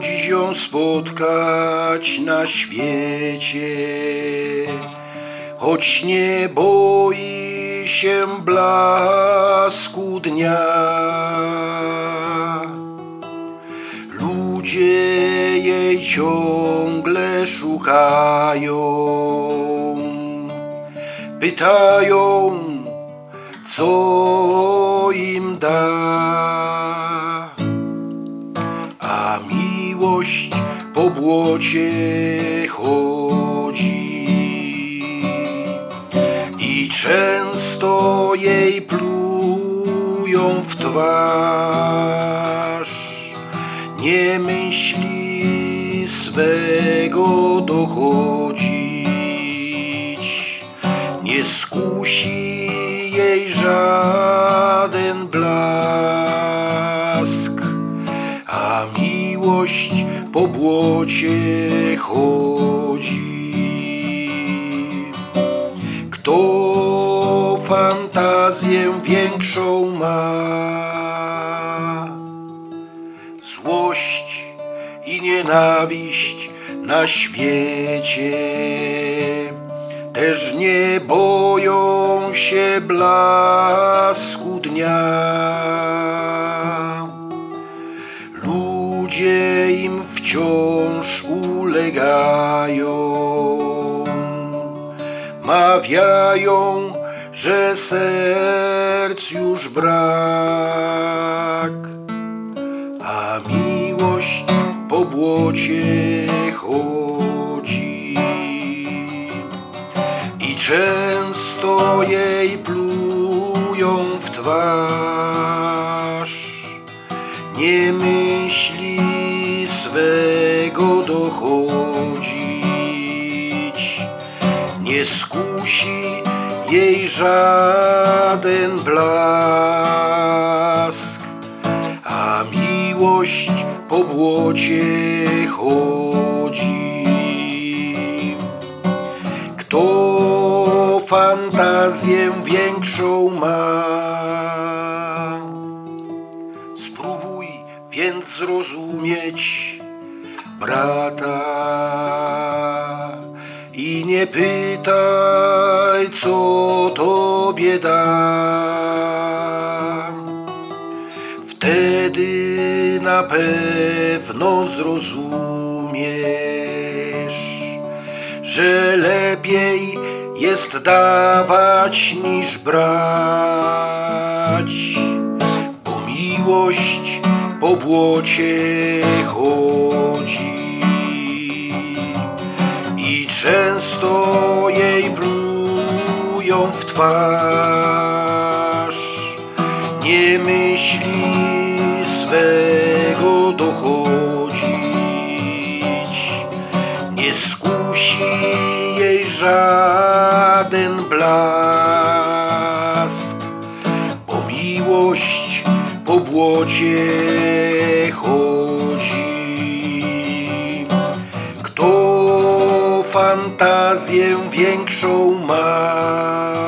dziś ją spotkać na świecie, choć nie boi się blasku dnia. Ludzie jej ciągle szukają, pytają, co im da. Po błocie chodzi. I często jej plują w twarz. Nie myśli swego dochodzić, nie skusi jej żaden miłość po błocie chodzi. Kto fantazję większą ma, złość i nienawiść na świecie, też nie boją się blasku dnia. Ludzie wciąż ulegają, mawiają, że serc już brak, a miłość po błocie chodzi i często jej plują w twarz. Nie myśli swego dochodzić, nie skusi jej żaden blask, a miłość po błocie chodzi. Kto fantazję większą ma, spróbuj więc zrozumieć brata. I nie pytaj, co tobie dam. Wtedy na pewno zrozumiesz, że lepiej jest dawać niż brać, bo miłość po błocie chodzi i często jej plują w twarz. Nie myśli swego dochodzić, nie skusi jej żaden blask, bo miłość po błocie Fantazję większą ma,